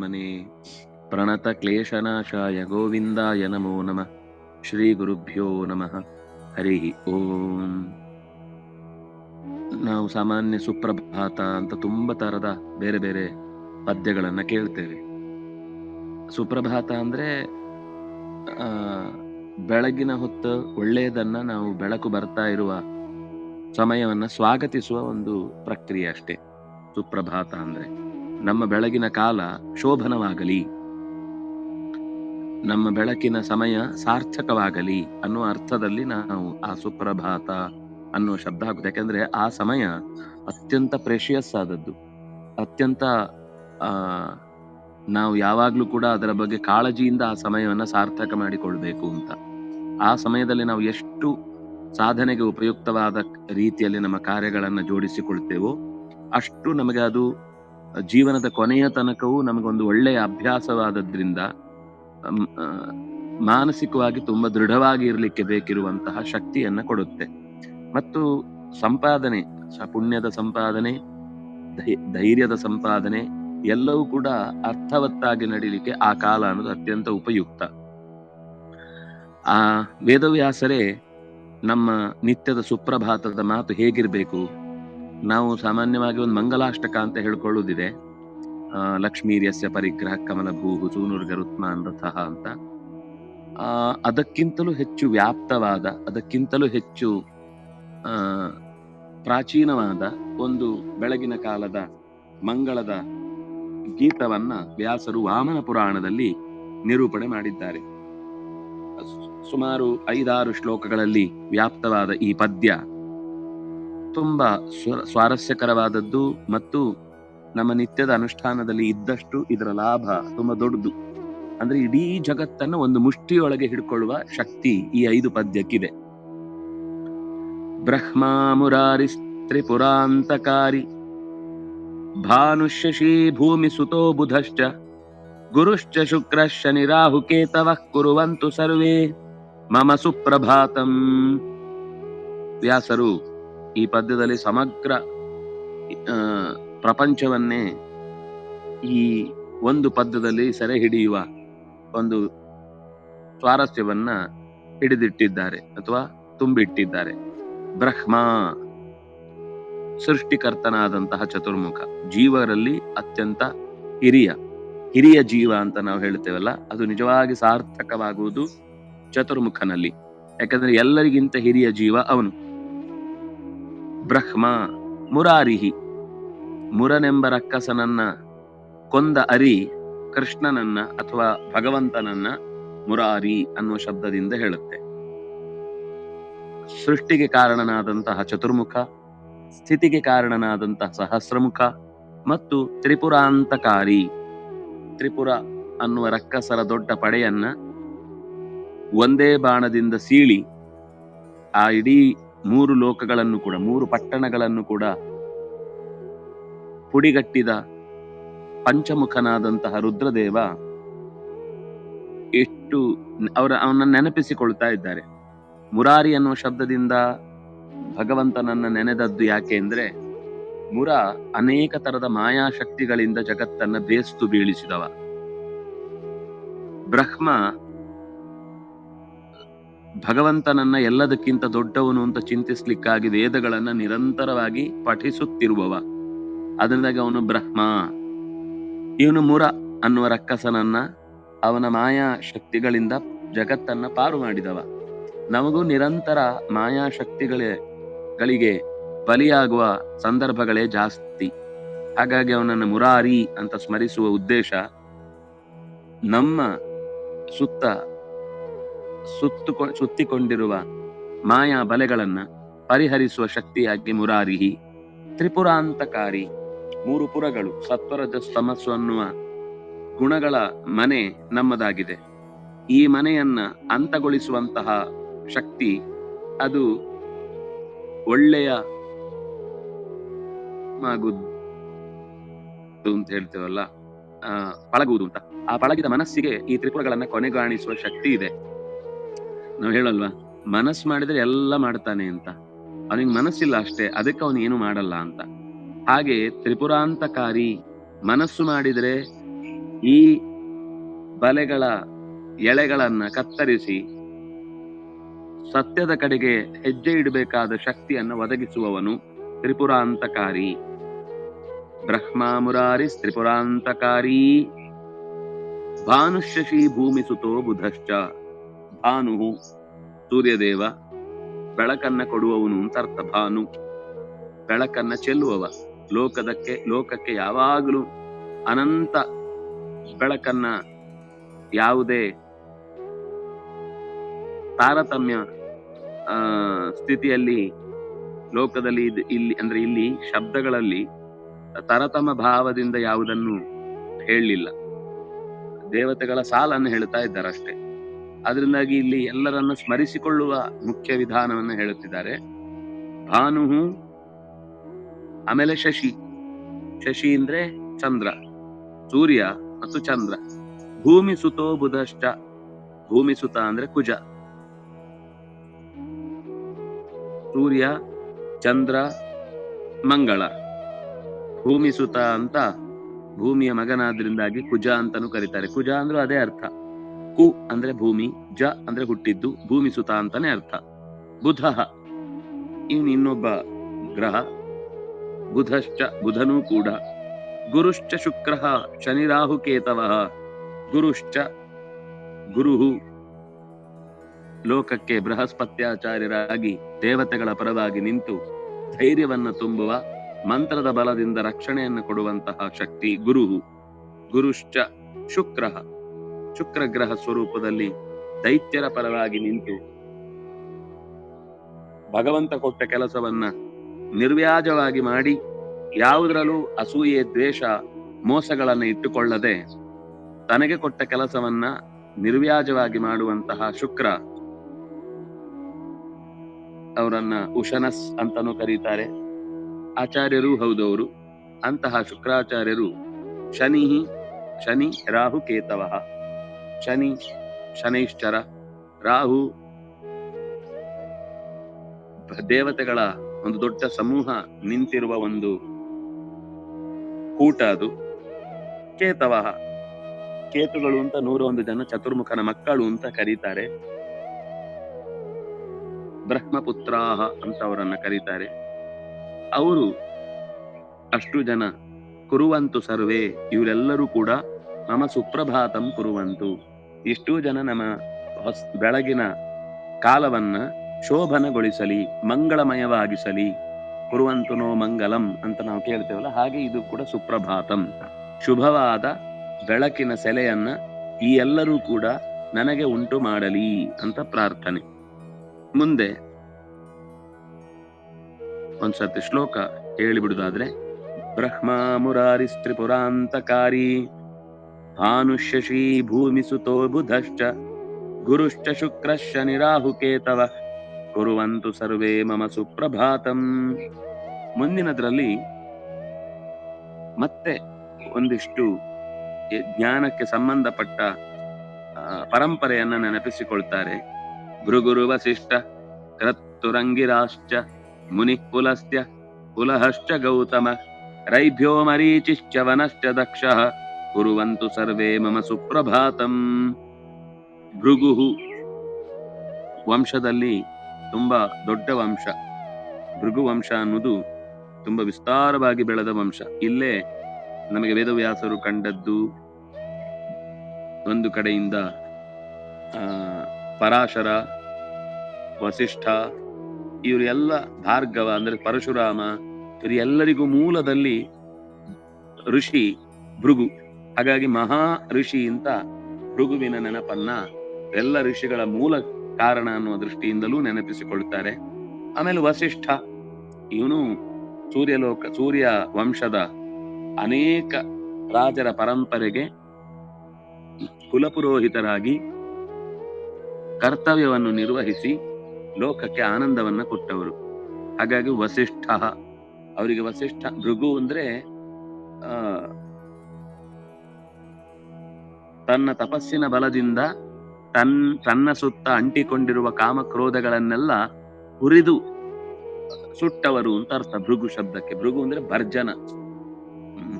ಪರಮಾತ್ಮನೆ ಪ್ರಣತ ಕ್ಲೇಶನಾಶಾಯ ಗೋವಿಂದಾಯ ನಮೋ ನಮಃ. ಶ್ರೀ ಗುರುಭ್ಯೋ ನಮಃ. ಹರಿ ಓಂ. ನಾವು ಸಾಮಾನ್ಯ ಸುಪ್ರಭಾತ ಅಂತ ತುಂಬಾ ತರದ ಬೇರೆ ಬೇರೆ ಪದ್ಯಗಳನ್ನ ಕೇಳ್ತೇವೆ. ಸುಪ್ರಭಾತ ಅಂದ್ರೆ, ಆ, ಬೆಳಗಿನ ಹೊತ್ತು ಒಳ್ಳೆಯದನ್ನ ನಾವು ಬೆಳಕು ಬರ್ತಾ ಇರುವ ಸಮಯವನ್ನ ಸ್ವಾಗತಿಸುವ ಒಂದು ಪ್ರಕ್ರಿಯೆ ಅಷ್ಟೇ. ಸುಪ್ರಭಾತ ಅಂದ್ರೆ. ನಮ್ಮ ಬೆಳಗಿನ ಕಾಲ ಶೋಭನವಾಗಲಿ. ನಮ್ಮ ಬೆಳಕಿನ ಸಮಯ ಸಾರ್ಥಕವಾಗಲಿ ಅನ್ನುವ ಅರ್ಥದಲ್ಲಿ ನಾವು ಆ ಸುಪ್ರಭಾತ ಅನ್ನುವ ಶಬ್ದ ಆಗುತ್ತೆ ಯಾಕಂದ್ರೆ ಆ ಸಮಯ ಅತ್ಯಂತ ಪ್ರೇಷಿಯಸ್ ಆದದ್ದು. ಅತ್ಯಂತ ನಾವು ಯಾವಾಗ್ಲೂ ಕೂಡ ಅದರ ಬಗ್ಗೆ ಕಾಳಜಿಯಿಂದ ಆ ಸಮಯವನ್ನ ಸಾರ್ಥಕ ಮಾಡಿಕೊಳ್ಬೇಕು ಅಂತ. ಆ ಸಮಯದಲ್ಲಿ ನಾವು ಎಷ್ಟು ಸಾಧನೆಗೆ ಉಪಯುಕ್ತವಾದ ರೀತಿಯಲ್ಲಿ ನಮ್ಮ ಕಾರ್ಯಗಳನ್ನ ಜೋಡಿಸಿಕೊಳ್ತೇವೋ ಅಷ್ಟು ನಮಗೆ ಅದು ಜೀವನದ ಕೊನೆಯ ತನಕವೂ ನಮಗೊಂದು ಒಳ್ಳೆಯ ಅಭ್ಯಾಸವಾದದ್ರಿಂದ ಮಾನಸಿಕವಾಗಿ ತುಂಬಾ ದೃಢವಾಗಿ ಇರಲಿಕ್ಕೆ ಬೇಕಿರುವಂತಹ ಶಕ್ತಿಯನ್ನ ಕೊಡುತ್ತೆ. ಮತ್ತು ಸಂಪಾದನೆ, ಪುಣ್ಯದ ಸಂಪಾದನೆ ಧೈರ್ಯದ ಸಂಪಾದನೆ ಎಲ್ಲವೂ ಕೂಡ ಅರ್ಥವತ್ತಾಗಿ ನಡೀಲಿಕ್ಕೆ ಆ ಕಾಲ ಅನ್ನೋದು ಅತ್ಯಂತ ಉಪಯುಕ್ತ. ಆ, ವೇದವ್ಯಾಸರೇ ನಮ್ಮ ನಿತ್ಯದ ಸುಪ್ರಭಾತದ ಮಾತು ಹೇಗಿರ್ಬೇಕು? ನಾವು ಸಾಮಾನ್ಯವಾಗಿ ಒಂದು ಮಂಗಲಾಷ್ಟಕ ಅಂತ ಹೇಳ್ಕೊಳ್ಳುವುದಿದೆ. ಆ, ಲಕ್ಷ್ಮೀರ್ಯಸ್ಯ ಪರಿಗ್ರಹ ಕಮಲ ಭೂಹು ಸೂನುರ್ಗರುತ್ಮಾನ್ ರಥಃ ಅಂತ. ಅದಕ್ಕಿಂತಲೂ ಹೆಚ್ಚು ವ್ಯಾಪ್ತವಾದ ಅದಕ್ಕಿಂತಲೂ ಹೆಚ್ಚು ಪ್ರಾಚೀನವಾದ ಒಂದು ಬೆಳಗಿನ ಕಾಲದ ಮಂಗಳದ ಗೀತವನ್ನ ವ್ಯಾಸರು ವಾಮನ ಪುರಾಣದಲ್ಲಿ ನಿರೂಪಣೆ ಮಾಡಿದ್ದಾರೆ. ಸುಮಾರು ಐದಾರು ಶ್ಲೋಕಗಳಲ್ಲಿ ವ್ಯಾಪ್ತವಾದ ಈ ಪದ್ಯ ತುಂಬಾ ಸ್ವ- ಸ್ವಾರಸ್ಯಕರವಾದದ್ದು ಮತ್ತು ನಮ್ಮ ನಿತ್ಯದ ಅನುಷ್ಠಾನದಲ್ಲಿ ಇದ್ದಷ್ಟು ಇದರ ಲಾಭ ತುಂಬಾ ದೊಡ್ಡದು. ಅಂದ್ರೆ ಇಡೀ ಜಗತ್ತನ್ನ ಒಂದು ಮುಷ್ಟಿಯೊಳಗೆ ಹಿಡ್ಕೊಳ್ಳುವ ಶಕ್ತಿ ಈ ಐದು ಪದ್ಯಕ್ಕಿದೆ. ಬ್ರಹ್ಮ ಮುರಾರಿ ತ್ರಿಪುರಾಂತಕಾರಿ ಭಾನುಶಶಿ ಭೂಮಿ ಸುತೋ ಬುಧಶ್ಚ ಗುರುಶ್ಚ ಶುಕ್ರ ಶನಿ ರಾಹು ಕೇತವ ಕುರುವಂತು ಸರ್ವೇ ಮಮ ಸುಪ್ರಭಾತಂ. ವ್ಯಾಸರು ಈ ಪದ್ಯದಲ್ಲಿ ಸಮಗ್ರ ಪ್ರಪಂಚವನ್ನೇ ಈ ಒಂದು ಪದ್ಯದಲ್ಲಿ ಸೆರೆ ಹಿಡಿಯುವ ಒಂದು ಸ್ವಾರಸ್ಯವನ್ನ ಹಿಡಿದಿಟ್ಟಿದ್ದಾರೆ ಅಥವಾ ತುಂಬಿಟ್ಟಿದ್ದಾರೆ. ಬ್ರಹ್ಮ, ಸೃಷ್ಟಿಕರ್ತನಾದಂತಹ ಚತುರ್ಮುಖ, ಜೀವರಲ್ಲಿ ಅತ್ಯಂತ ಹಿರಿಯ ಹಿರಿಯ ಜೀವ ಅಂತ ನಾವು ಹೇಳ್ತೇವಲ್ಲ, ಅದು ನಿಜವಾಗಿ ಸಾರ್ಥಕವಾಗುವುದು ಚತುರ್ಮುಖನಲ್ಲಿ. ಯಾಕಂದ್ರೆ ಎಲ್ಲರಿಗಿಂತ ಹಿರಿಯ ಜೀವ ಅವನು. ಬ್ರಹ್ಮ ಮುರಾರಿಹಿ. ಮುರನೆಂಬ ರಕ್ಕಸನನ್ನ ಕೊಂದ ಅರಿ ಕೃಷ್ಣನನ್ನ ಅಥವಾ ಭಗವಂತನನ್ನ ಮುರಾರಿ ಅನ್ನುವ ಶಬ್ದದಿಂದ ಹೇಳುತ್ತೆ. ಸೃಷ್ಟಿಗೆ ಕಾರಣನಾದಂತಹ ಚತುರ್ಮುಖ, ಸ್ಥಿತಿಗೆ ಕಾರಣನಾದಂತಹ ಸಹಸ್ರಮುಖ ಮತ್ತು ತ್ರಿಪುರಾಂತಕಾರಿ. ತ್ರಿಪುರ ಅನ್ನುವ ರಕ್ಕಸರ ದೊಡ್ಡ ಪಡೆಯನ್ನ ಒಂದೇ ಬಾಣದಿಂದ ಸೀಳಿ ಆ ಇಡೀ ಮೂರು ಲೋಕಗಳನ್ನು ಕೂಡ, ಮೂರು ಪಟ್ಟಣಗಳನ್ನು ಕೂಡ ಪುಡಿಗಟ್ಟಿದ ಪಂಚಮುಖನಾದಂತಹ ರುದ್ರದೇವ ಎಷ್ಟು ಅವರ ಅವನ ನೆನಪಿಸಿಕೊಳ್ತಾ ಇದ್ದಾರೆ. ಮುರಾರಿ ಅನ್ನುವ ಶಬ್ದದಿಂದ ಭಗವಂತನನ್ನ ನೆನೆದದ್ದು ಯಾಕೆ ಅಂದ್ರೆ, ಮುರ ಅನೇಕ ತರದ ಮಾಯಾಶಕ್ತಿಗಳಿಂದ ಜಗತ್ತನ್ನ ಬೇಸ್ತು ಬೀಳಿಸಿದವ. ಬ್ರಹ್ಮ ಭಗವಂತನನ್ನ ಎಲ್ಲದಕ್ಕಿಂತ ದೊಡ್ಡವನು ಅಂತ ಚಿಂತಿಸ್ಲಿಕ್ಕಾಗಿ ವೇದಗಳನ್ನ ನಿರಂತರವಾಗಿ ಪಠಿಸುತ್ತಿರುವವ. ಅದರಿಂದಾಗಿ ಅವನು ಬ್ರಹ್ಮ. ಇವನು ಮುರ ಅನ್ನುವ ರಕ್ಕಸನನ್ನ ಅವನ ಮಾಯಾ ಶಕ್ತಿಗಳಿಂದ ಜಗತ್ತನ್ನ ಪಾರು ಮಾಡಿದವ. ನಮಗೂ ನಿರಂತರ ಮಾಯಾ ಶಕ್ತಿಗಳೇ ಗಳಿಗೆ ಬಲಿಯಾಗುವ ಸಂದರ್ಭಗಳೇ ಜಾಸ್ತಿ. ಹಾಗಾಗಿ ಅವನನ್ನು ಮುರಾರಿ ಅಂತ ಸ್ಮರಿಸುವ ಉದ್ದೇಶ ನಮ್ಮ ಸುತ್ತ ಸುತ್ತು ಸುತ್ತಿಕೊಂಡಿರುವ ಮಾಯಾ ಬಲೆಗಳನ್ನ ಪರಿಹರಿಸುವ ಶಕ್ತಿಯಾಗಿ ಮುರಾರಿಹಿ. ತ್ರಿಪುರಾಂತಕಾರಿ ಮೂರು ಪುರಗಳು ಸತ್ವರಜ ತಮಸ್ಸು ಅನ್ನುವ ಗುಣಗಳ ಮನೆ ನಮ್ಮದಾಗಿದೆ. ಈ ಮನೆಯನ್ನ ಅಂತಗೊಳಿಸುವಂತಹ ಶಕ್ತಿ ಅದು ಒಳ್ಳೆಯ ಅಂತ ಹೇಳ್ತೇವಲ್ಲ, ಆ, ಪಳಗುವುದು ಅಂತ. ಆ ಪಳಗಿದ ಮನಸ್ಸಿಗೆ ಈ ತ್ರಿಪುರಗಳನ್ನ ಕೊನೆಗಾಣಿಸುವ ಶಕ್ತಿ ಇದೆ. ನಾವು ಹೇಳಲ್ವಾ? ಮನಸ್ಸು ಮಾಡಿದ್ರೆ ಎಲ್ಲ ಮಾಡ್ತಾನೆ ಅಂತ. ಅವನಿಗೆ ಮನಸ್ಸಿಲ್ಲ ಅಷ್ಟೇ, ಅದಕ್ಕೆ ಅವನು ಏನು ಮಾಡಲ್ಲ ಅಂತ. ಹಾಗೆ ತ್ರಿಪುರಾಂತಕಾರಿ ಮನಸ್ಸು ಮಾಡಿದ್ರೆ ಈ ಬಲೆಗಳ ಎಳೆಗಳನ್ನ ಕತ್ತರಿಸಿ ಸತ್ಯದ ಕಡೆಗೆ ಹೆಜ್ಜೆ ಇಡಬೇಕಾದ ಶಕ್ತಿಯನ್ನು ಒದಗಿಸುವವನು ತ್ರಿಪುರಾಂತಕಾರಿ. ಬ್ರಹ್ಮ ಮುರಾರಿ ತ್ರಿಪುರಾಂತಕಾರಿ. ಭಾನುಶಶಿ ಭೂಮಿ ಸುತೋ ಬುಧಶ್ಚ. ಭಾನು ಸೂರ್ಯದೇವ ಬೆಳಕನ್ನ ಕೊಡುವವನು ಅಂತ ಅರ್ಥ ಭಾನು. ಬೆಳಕನ್ನ ಚೆಲ್ಲುವವ. ಲೋಕದಕ್ಕೆ ಲೋಕಕ್ಕೆ ಯಾವಾಗಲೂ ಅನಂತ ಬೆಳಕನ್ನ ಯಾವುದೇ ತಾರತಮ್ಯ ಆ, ಸ್ಥಿತಿಯಲ್ಲಿ ಲೋಕದಲ್ಲಿ ಇಲ್ಲಿ ಅಂದ್ರೆ ಇಲ್ಲಿ ಶಬ್ದಗಳಲ್ಲಿ ತರತಮ ಭಾವದಿಂದ ಯಾವುದನ್ನು ಹೇಳಲಿಲ್ಲ. ದೇವತೆಗಳ ಸಾಲನ್ನು ಹೇಳ್ತಾ ಇದ್ದಾರೆ ಅಷ್ಟೇ ಅದರಿಂದಾಗಿ ಇಲ್ಲಿ ಎಲ್ಲರನ್ನ ಸ್ಮರಿಸಿಕೊಳ್ಳುವ ಮುಖ್ಯ ವಿಧಾನವನ್ನು ಹೇಳುತ್ತಿದ್ದಾರೆ. ಭಾನು ಆಮೇಲೆ ಶಶಿ. ಶಶಿ ಅಂದ್ರೆ ಚಂದ್ರ, ಸೂರ್ಯ ಮತ್ತು ಚಂದ್ರ. ಭೂಮಿ ಸುತೋ ಬುಧಷ್ಟ ಭೂಮಿ ಸುತ ಅಂದ್ರೆ ಕುಜ. ಸೂರ್ಯ, ಚಂದ್ರ, ಮಂಗಳ. ಭೂಮಿ ಸುತ ಅಂತ ಭೂಮಿಯ ಮಗನಾದ್ರಿಂದಾಗಿ ಕುಜ ಅಂತಾನು ಕರೀತಾರೆ. ಕುಜ ಅಂದ್ರೂ ಅದೇ ಅರ್ಥ. ಕು ಅಂದ್ರೆ ಭೂಮಿ, ಜ ಅಂದ್ರೆ ಹುಟ್ಟಿದ್ದು, ಭೂಮಿ ಸುತ ಅಂತಾನೆ ಅರ್ಥ. ಬುಧ ಇವನು ಇನ್ನೊಬ್ಬ ಗ್ರಹ. ಬುಧಶ್ಚ, ಬುಧನೂ ಕೂಡ. ಗುರುಶ್ಚ, ಶುಕ್ರ ಶನಿ, ರಾಹು, ಕೇತವ ಗುರುಶ್ಚ ಗುರುಹು ಲೋಕಕ್ಕೆ ಬೃಹಸ್ಪತ್ಯಾಚಾರ್ಯರಾಗಿ ದೇವತೆಗಳ ಪರವಾಗಿ ನಿಂತು ಧೈರ್ಯವನ್ನ ತುಂಬುವ, ಮಂತ್ರದ ಬಲದಿಂದ ರಕ್ಷಣೆಯನ್ನು ಕೊಡುವಂತಹ ಶಕ್ತಿ ಗುರುಹು ಗುರುಶ್ಚ, ಶುಕ್ರ ಶುಕ್ರ ಗ್ರಹ ಸ್ವರೂಪದಲ್ಲಿ ದೈತ್ಯರ ಪರವಾಗಿ ನಿಂತು ಭಗವಂತ ಕೊಟ್ಟ ಕೆಲಸವನ್ನ ನಿರ್ವ್ಯಾಜವಾಗಿ ಮಾಡಿ ಯಾವುದರಲ್ಲೂ ಅಸೂಯೆ, ದ್ವೇಷ, ಮೋಸಗಳನ್ನು ಇಟ್ಟುಕೊಳ್ಳದೆ ತನಗೆ ಕೊಟ್ಟ ಕೆಲಸವನ್ನ ನಿರ್ವ್ಯಾಜವಾಗಿ ಮಾಡುವಂತಹ ಶುಕ್ರ ಅವರನ್ನ ಉಶನಸ್ ಅಂತಾನೂ ಕರೀತಾರೆ. ಆಚಾರ್ಯರು ಹೌದವರು ಅಂತಹ ಶುಕ್ರಾಚಾರ್ಯರು ಶನಿ ಶನಿ, ರಾಹು ಕೇತವ ಶನಿ, ಶನೈಶ್ಚರ, ರಾಹು ದೇವತೆಗಳ ಒಂದು ದೊಡ್ಡ ಸಮೂಹ ನಿಂತಿರುವ ಒಂದು ಕೂಟ ಅದು. ಕೇತವ ಕೇತುಗಳು ಅಂತ ನೂರ ಒಂದು ಜನ ಚತುರ್ಮುಖನ ಮಕ್ಕಳು ಅಂತ ಕರೀತಾರೆ. ಬ್ರಹ್ಮಪುತ್ರಾಹ ಅಂತ ಅವರನ್ನ ಕರೀತಾರೆ. ಅವರು ಅಷ್ಟು ಜನ ಕುರುವಂತು ಸರ್ವೇ, ಇವರೆಲ್ಲರೂ ಕೂಡ ನಮ್ಮ ಸುಪ್ರಭಾತಂ ಕುರುವಂತು. ಇಷ್ಟೂ ಜನ ನಮ್ಮ ಹೊಸ್, ಬೆಳಗಿನ ಕಾಲವನ್ನ ಶೋಭನಗೊಳಿಸಲಿ, ಮಂಗಳಮಯವಾಗಿಸಲಿ, ಕುರುವಂತನೋ ಮಂಗಲಂ ಅಂತ ನಾವು ಕೇಳ್ತೇವಲ್ಲ, ಹಾಗೆ ಇದು ಕೂಡ ಸುಪ್ರಭಾತಂ. ಶುಭವಾದ ಬೆಳಕಿನ ಸೆಲೆಯನ್ನ ಈ ಎಲ್ಲರೂ ಕೂಡ ನನಗೆ ಉಂಟು ಮಾಡಲಿ ಅಂತ ಪ್ರಾರ್ಥನೆ. ಮುಂದೆ ಒಂದ್ಸತಿ ಶ್ಲೋಕ ಹೇಳಿಬಿಡುದಾದ್ರೆ ಬ್ರಹ್ಮ ಮುರಾರಿ ತ್ರಿಪುರಾಂತಕಾರಿ ಭೂಮಿಸುತೋ ಭೂಮಿ ಸುತೋ ಬುಧಶ್ಚ ಗುರುಶ್ಚ ಶುಕ್ರಶ್ಚ ಶನಿ ರಾಹು ಕೇತವ ಕುರುವಂತು ಸರ್ವೇ ಮಮ ಸುಪ್ರಭಾತಂ ಮುಂದಿನದ್ರಲ್ಲಿ ಮತ್ತೆ ಒಂದಿಷ್ಟು ಜ್ಞಾನಕ್ಕೆ ಸಂಬಂಧಪಟ್ಟ ಪರಂಪರೆಯನ್ನ ನೆನಪಿಸಿಕೊಳ್ತಾರೆ. ಭೃಗುರು ವಸಿಷ್ಠ ಕ್ರತ್ತುರಂಗಿರಾಶ್ಚ ಮುನಿ ಪುಲಸ್ತ್ಯ ಕುಲಹಶ್ಚ ಗೌತಮ, ರೈಭ್ಯೋ ಮರೀಚಿಶ್ಚ ವನಶ್ಚ ದಕ್ಷ ಕುರುವಂತು ಸರ್ವೇ ಮಮ ಸುಪ್ರಭಾತಂ ಭೃಗುಹು ವಂಶದಲ್ಲಿ ತುಂಬಾ ದೊಡ್ಡ ವಂಶ. ಭೃಗು ವಂಶ ಅನ್ನೋದು ತುಂಬಾ ವಿಸ್ತಾರವಾಗಿ ಬೆಳೆದ ವಂಶ. ಇಲ್ಲೇ ನಮಗೆ ವೇದವ್ಯಾಸರು ಕಂಡದ್ದು ಒಂದು ಕಡೆಯಿಂದ ಪರಾಶರ, ವಸಿಷ್ಠ ಇವರೆಲ್ಲ ಭಾರ್ಗವ, ಅಂದ್ರೆ ಪರಶುರಾಮ, ಇವರು ಎಲ್ಲರಿಗೂ ಮೂಲದಲ್ಲಿ ಋಷಿ ಭೃಗು. ಹಾಗಾಗಿ ಮಹಾ ಋಷಿ ಅಂತ ಭೃಗುವಿನ ನೆನಪನ್ನ ಎಲ್ಲ ಋಷಿಗಳ ಮೂಲ ಕಾರಣ ಅನ್ನುವ ದೃಷ್ಟಿಯಿಂದಲೂ ನೆನಪಿಸಿಕೊಳ್ತಾರೆ. ಆಮೇಲೆ ವಸಿಷ್ಠ, ಇವನು ಸೂರ್ಯಲೋಕ, ಸೂರ್ಯ ವಂಶದ ಅನೇಕ ರಾಜರ ಪರಂಪರೆಗೆ ಕುಲಪುರೋಹಿತರಾಗಿ ಕರ್ತವ್ಯವನ್ನು ನಿರ್ವಹಿಸಿ ಲೋಕಕ್ಕೆ ಆನಂದವನ್ನ ಕೊಟ್ಟವರು. ಹಾಗಾಗಿ ವಸಿಷ್ಠ, ಅವರಿಗೆ ವಸಿಷ್ಠ ಭೃಗು ಅಂದ್ರೆ, ಆ ತನ್ನ ತಪಸ್ಸಿನ ಬಲದಿಂದ ತನ್, ತನ್ನ ಸುತ್ತ ಅಂಟಿಕೊಂಡಿರುವ ಕಾಮಕ್ರೋಧಗಳನ್ನೆಲ್ಲ ಹುರಿದು ಸುಟ್ಟವರು ಅಂತ ಅರ್ಥ. ಭೃಗು ಶಬ್ದಕ್ಕೆ. ಭೃಗು ಅಂದ್ರೆ ಭರ್ಜನ.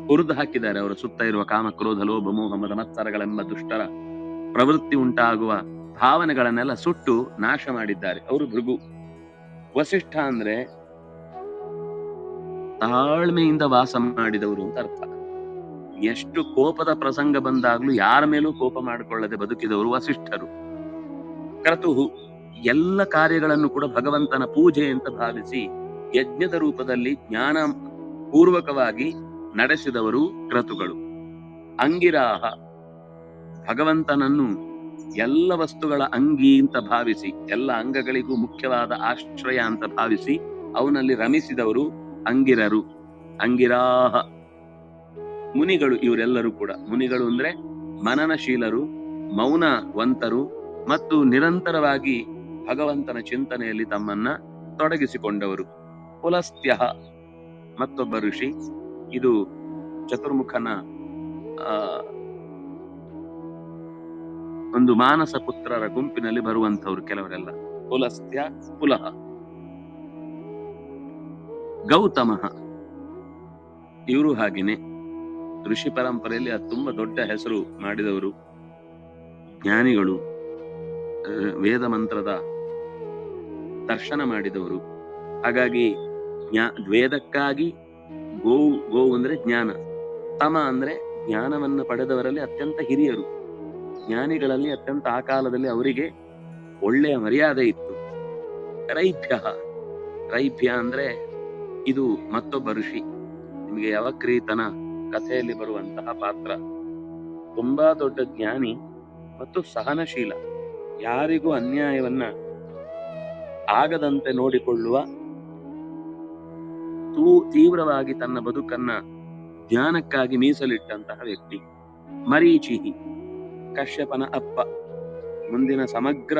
ಹುರಿದು ಹಾಕಿದ್ದಾರೆ ಅವರ. ಸುತ್ತ ಇರುವ ಕಾಮಕ್ರೋಧ, ಲೋಭ, ಮೋಹ, ಮದ, ಮತ್ಸರಗಳೆಂಬ ದುಷ್ಟರ ಪ್ರವೃತ್ತಿ ಉಂಟಾಗುವ ಭಾವನೆಗಳನ್ನೆಲ್ಲ ಸುಟ್ಟು ನಾಶ ಮಾಡಿದ್ದಾರೆ. ಅವರು ಭೃಗು. ವಸಿಷ್ಠ ಅಂದ್ರೆ ತಾಳ್ಮೆಯಿಂದ ವಾಸ ಮಾಡಿದವರು ಅಂತ ಅರ್ಥ. ಎಷ್ಟು ಕೋಪದ ಪ್ರಸಂಗ ಬಂದಾಗ್ಲೂ ಯಾರ ಮೇಲೂ ಕೋಪ ಮಾಡಿಕೊಳ್ಳದೆ ಬದುಕಿದವರು ವಸಿಷ್ಠರು. ಕ್ರತುಹು ಎಲ್ಲ ಕಾರ್ಯಗಳನ್ನು ಕೂಡ ಭಗವಂತನ ಪೂಜೆ ಅಂತ ಭಾವಿಸಿ ಯಜ್ಞದ ರೂಪದಲ್ಲಿ ಜ್ಞಾನ ಪೂರ್ವಕವಾಗಿ ನಡೆಸಿದವರು ಕ್ರತುಗಳು. ಅಂಗಿರಾಹ, ಭಗವಂತನನ್ನು ಎಲ್ಲ ವಸ್ತುಗಳ ಅಂಗಿ ಅಂತ ಭಾವಿಸಿ, ಎಲ್ಲ ಅಂಗಗಳಿಗೂ ಮುಖ್ಯವಾದ ಆಶ್ರಯ ಅಂತ ಭಾವಿಸಿ ಅವನಲ್ಲಿ ರಮಿಸಿದವರು ಅಂಗಿರರು. ಅಂಗಿರಾಹ ಮುನಿಗಳು ಇವರೆಲ್ಲರೂ ಕೂಡ. ಮುನಿಗಳು ಅಂದ್ರೆ ಮನನಶೀಲರು, ಮೌನವಂತರು ಮತ್ತು ನಿರಂತರವಾಗಿ ಭಗವಂತನ ಚಿಂತನೆಯಲ್ಲಿ ತಮ್ಮನ್ನ ತೊಡಗಿಸಿಕೊಂಡವರು. ಪುಲಸ್ತ್ಯ ಮತ್ತೊಬ್ಬ ಋಷಿ. ಇದು ಚತುರ್ಮುಖನ ಒಂದು ಮಾನಸ ಪುತ್ರರ ಗುಂಪಿನಲ್ಲಿ ಬರುವಂತವ್ರು ಕೆಲವರೆಲ್ಲ. ಪುಲಸ್ತ್ಯ, ಪುಲಹ. ಗೌತಮ ಇವರು ಹಾಗೇನೆ. ಋಷಿ ಪರಂಪರೆಯಲ್ಲಿ ಅದು ತುಂಬಾ ದೊಡ್ಡ ಹೆಸರು ಮಾಡಿದವರು ಜ್ಞಾನಿಗಳು ವೇದ ಮಂತ್ರದ ದರ್ಶನ ಮಾಡಿದವರು. ಹಾಗಾಗಿ ಜ್ಞಾ ವೇದಕ್ಕಾಗಿ ಗೋವು ಗೋವು ಅಂದ್ರೆ ಜ್ಞಾನ, ತಮ ಅಂದ್ರೆ ಜ್ಞಾನವನ್ನು ಪಡೆದವರಲ್ಲಿ ಅತ್ಯಂತ ಹಿರಿಯರು. ಜ್ಞಾನಿಗಳಲ್ಲಿ ಅತ್ಯಂತ ಆ ಕಾಲದಲ್ಲಿ ಅವರಿಗೆ ಒಳ್ಳೆಯ ಮರ್ಯಾದೆ ಇತ್ತು. ರೈಭ್ಯ ರೈಭ್ಯ ಅಂದ್ರೆ ಇದು ಮತ್ತೊಬ್ಬ ಋಷಿ. ನಿಮಗೆ ಯಾವಕ್ರೀತನ ಕಥೆಯಲ್ಲಿ ಬರುವಂತಹ ಪಾತ್ರ. ತುಂಬಾ ದೊಡ್ಡ ಜ್ಞಾನಿ ಮತ್ತು ಸಹನಶೀಲ. ಯಾರಿಗೂ ಅನ್ಯಾಯವನ್ನ ಆಗದಂತೆ ನೋಡಿಕೊಳ್ಳುವ ತೂ, ತೀವ್ರವಾಗಿ ತನ್ನ ಬದುಕನ್ನ ಜ್ಞಾನಕ್ಕಾಗಿ ಮೀಸಲಿಟ್ಟಂತಹ ವ್ಯಕ್ತಿ. ಮರೀಚಿಹಿ, ಕಶ್ಯಪನ ಅಪ್ಪ. ಮುಂದಿನ ಸಮಗ್ರ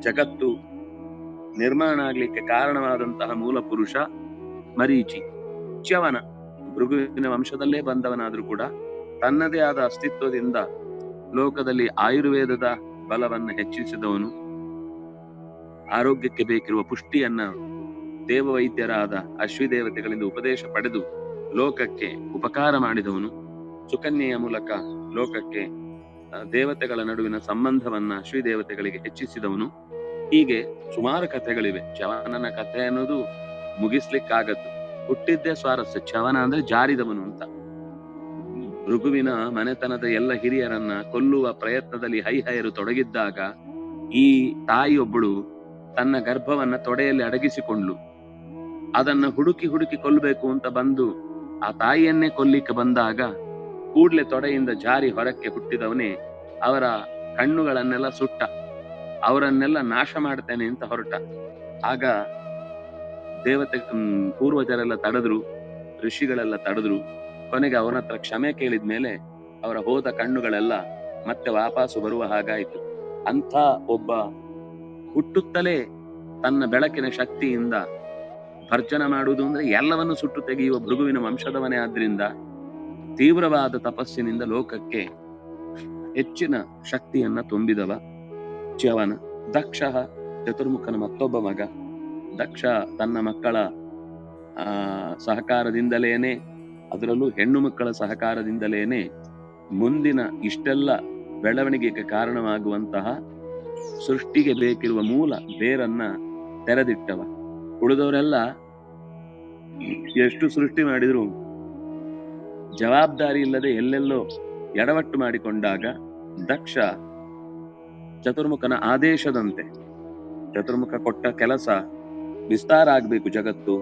ಜಗತ್ತು ನಿರ್ಮಾಣ ಆಗ್ಲಿಕ್ಕೆ ಕಾರಣವಾದಂತಹ ಮೂಲ ಪುರುಷ ಮರೀಚಿ. ಚ್ಯವನ. ಭೃಗುವಿನ ವಂಶದಲ್ಲೇ ಬಂದವನಾದ್ರೂ ಕೂಡ ತನ್ನದೇ ಆದ ಅಸ್ತಿತ್ವದಿಂದ ಲೋಕದಲ್ಲಿ ಆಯುರ್ವೇದದ ಬಲವನ್ನ ಹೆಚ್ಚಿಸಿದವನು. ಆರೋಗ್ಯಕ್ಕೆ ಬೇಕಿರುವ ಪುಷ್ಟಿಯನ್ನ ದೇವವೈದ್ಯರಾದ ಅಶ್ವಿದೇವತೆಗಳಿಂದ ಉಪದೇಶ ಪಡೆದು ಲೋಕಕ್ಕೆ ಉಪಕಾರ ಮಾಡಿದವನು. ಸುಕನ್ಯೆಯ ಮೂಲಕ ಲೋಕಕ್ಕೆ ದೇವತೆಗಳ ನಡುವಿನ ಸಂಬಂಧವನ್ನ ಅಶ್ವಿದೇವತೆಗಳಿಗೆ ಹೆಚ್ಚಿಸಿದವನು. ಹೀಗೆ ಸುಮಾರು ಕಥೆಗಳಿವೆ. ಚವನನ ಕಥೆ ಅನ್ನೋದು ಮುಗಿಸ್ಲಿಕ್ಕಾಗದ್ದು ಹುಟ್ಟಿದ್ದೇ ಸ್ವಾರಸ್ಯ ಚವನ ಅಂದ್ರೆ ಜಾರಿದವನು ಅಂತ. ಋಗುವಿನ ಮನೆತನದ ಎಲ್ಲ ಹಿರಿಯರನ್ನ ಕೊಲ್ಲುವ ಪ್ರಯತ್ನದಲ್ಲಿ ಹೈಹಯರು ತೊಡಗಿದ್ದಾಗ ಈ ತಾಯಿಯೊಬ್ಬಳು ತನ್ನ ಗರ್ಭವನ್ನ ತೊಡೆಯಲ್ಲಿ ಅಡಗಿಸಿಕೊಂಡ್ಲು ಅದನ್ನ ಹುಡುಕಿ ಹುಡುಕಿ ಕೊಲ್ಲಬೇಕು ಅಂತ ಬಂದು ಆ ತಾಯಿಯನ್ನೇ ಕೊಲ್ಲಿಕ್ಕೆ ಬಂದಾಗ ಕೂಡ್ಲೆ ತೊಡೆಯಿಂದ ಜಾರಿ ಹೊರಕ್ಕೆ ಹುಟ್ಟಿದವನೇ ಅವರ ಕಣ್ಣುಗಳನ್ನೆಲ್ಲ ಸುಟ್ಟ. ಅವರನ್ನೆಲ್ಲ ನಾಶ ಮಾಡ್ತೇನೆ ಅಂತ ಹೊರಟ. ಆಗ ದೇವತೆ ಪೂರ್ವಜರೆಲ್ಲ ತಡೆದ್ರು, ಋಷಿಗಳೆಲ್ಲ ತಡೆದ್ರು, ಕೊನೆಗೆ ಅವನ ಹತ್ರ ಕ್ಷಮೆ ಕೇಳಿದ ಮೇಲೆ ಅವರ ಹೋದ ಕಣ್ಣುಗಳೆಲ್ಲ ಮತ್ತೆ ವಾಪಸ್ಸು ಬರುವ ಹಾಗಾಯಿತು. ಅಂಥ ಒಬ್ಬ ಹುಟ್ಟುತ್ತಲೇ ತನ್ನ ಬೆಳಕಿನ ಶಕ್ತಿಯಿಂದ ಭರ್ಜನ ಮಾಡುವುದು ಅಂದ್ರೆ ಎಲ್ಲವನ್ನು ಸುಟ್ಟು ತೆಗೆಯುವ ಭೃಗುವಿನ ವಂಶದವನೇ ಆದ್ರಿಂದ ತೀವ್ರವಾದ ತಪಸ್ಸಿನಿಂದ ಲೋಕಕ್ಕೆ ಹೆಚ್ಚಿನ ಶಕ್ತಿಯನ್ನ ತುಂಬಿದವ ಚವನ ದಕ್ಷ ಚತುರ್ಮುಖನ ಮತ್ತೊಬ್ಬ ಮಗ. ದಕ್ಷ ತನ್ನ ಮಕ್ಕಳ, ಆ, ಸಹಕಾರದಿಂದಲೇನೆ, ಅದರಲ್ಲೂ ಹೆಣ್ಣು ಮಕ್ಕಳ ಸಹಕಾರದಿಂದಲೇನೆ ಮುಂದಿನ ಇಷ್ಟೆಲ್ಲ ಬೆಳವಣಿಗೆಗೆ ಕಾರಣವಾಗುವಂತಹ ಸೃಷ್ಟಿಗೆ ಬೇಕಿರುವ ಮೂಲ ಬೇರನ್ನ ತೆರೆದಿಟ್ಟವ. ಉಳಿದವರೆಲ್ಲ ಎಷ್ಟು ಸೃಷ್ಟಿ ಮಾಡಿದ್ರು, ಜವಾಬ್ದಾರಿ ಇಲ್ಲದೆ ಎಲ್ಲೆಲ್ಲೋ ಎಡವಟ್ಟು ಮಾಡಿಕೊಂಡಾಗ ದಕ್ಷ ಚತುರ್ಮುಖನ ಆದೇಶದಂತೆ, ಚತುರ್ಮುಖ ಕೊಟ್ಟ ಕೆಲಸ ವಿಸ್ತಾರ ಆಗ್ಬೇಕು ಜಗತ್ತು.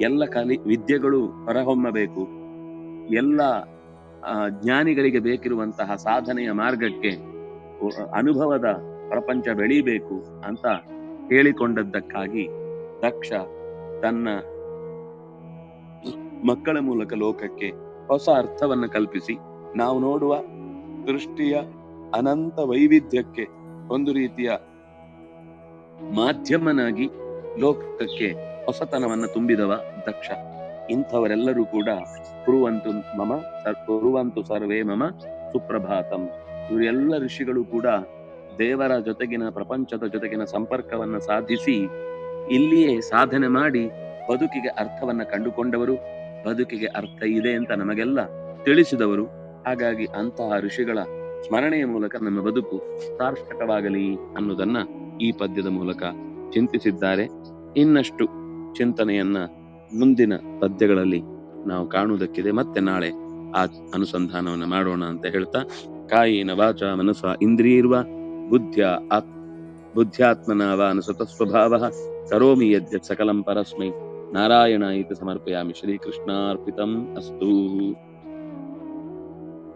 ಎಲ್ಲ ಕಲಿ, ವಿದ್ಯೆಗಳು ಹೊರಹೊಮ್ಮಬೇಕು. ಎಲ್ಲ ಜ್ಞಾನಿಗಳಿಗೆ ಬೇಕಿರುವಂತಹ ಸಾಧನೆಯ ಮಾರ್ಗಕ್ಕೆ ಅನುಭವದ ಪ್ರಪಂಚ ಬೆಳೀಬೇಕು ಅಂತ ಹೇಳಿಕೊಂಡದ್ದಕ್ಕಾಗಿ ದಕ್ಷ ತನ್ನ ಮಕ್ಕಳ ಮೂಲಕ ಲೋಕಕ್ಕೆ ಹೊಸ ಅರ್ಥವನ್ನು ಕಲ್ಪಿಸಿ, ನಾವು ನೋಡುವ ದೃಷ್ಟಿಯ ಅನಂತ ವೈವಿಧ್ಯಕ್ಕೆ ಒಂದು ರೀತಿಯ ಮಾಧ್ಯಮನಾಗಿ ಲೋಕಕ್ಕೆ ಹೊಸತನವನ್ನ ತುಂಬಿದವ ದಕ್ಷ. ಇಂಥವರೆಲ್ಲರೂ ಕೂಡ ಕುರುವಂತು ಮಮ ಕುರುವಂತು ಸರ್ವೇ ಮಮ, ಸುಪ್ರಭಾತಂ. ಇವರೆಲ್ಲ ಋಷಿಗಳು ಕೂಡ ದೇವರ ಜೊತೆಗಿನ, ಪ್ರಪಂಚದ ಜೊತೆಗಿನ ಸಂಪರ್ಕವನ್ನ ಸಾಧಿಸಿ ಇಲ್ಲಿಯೇ ಸಾಧನೆ ಮಾಡಿ ಬದುಕಿಗೆ ಅರ್ಥವನ್ನ ಕಂಡುಕೊಂಡವರು, ಬದುಕಿಗೆ ಅರ್ಥ ಇದೆ ಅಂತ ನಮಗೆಲ್ಲ ತಿಳಿಸಿದವರು. ಹಾಗಾಗಿ ಅಂತಹ ಋಷಿಗಳ ಸ್ಮರಣೆಯ ಮೂಲಕ ನಮ್ಮ ಬದುಕು ಸಾರ್ಥಕವಾಗಲಿ ಅನ್ನೋದನ್ನ ಈ ಪದ್ಯದ ಮೂಲಕ ಚಿಂತಿಸಿದ್ದಾರೆ. ಇನ್ನಷ್ಟು ಚಿಂತನೆಯನ್ನ ಮುಂದಿನ ಪದ್ಯಗಳಲ್ಲಿ ನಾವು ಕಾಣುವುದಕ್ಕಿದೆ. ಮತ್ತೆ ನಾಳೆ ಆ ಅನುಸಂಧಾನವನ್ನು ಮಾಡೋಣ ಅಂತ ಹೇಳ್ತಾ, ಕಾಯಿನ ವಾಚ ಮನಸ ಇಂದ್ರಿಯರ್ವ ಬುದ್ಧಿಯ ಆತ್ ಬುದ್ಧ್ಯಾತ್ಮನ ವಾ ಅನುಸತ ಸ್ವಭಾವ. ಕರೋಮಿ ಯದ್ಯ ಸಕಲಂ ಪರಸ್ಮೈ. ನಾರಾಯಣ ಇತಿ ಸಮರ್ಪಯಾಮಿ. ಶ್ರೀಕೃಷ್ಣಾರ್ಪಿತಂ ಅಸ್ತು.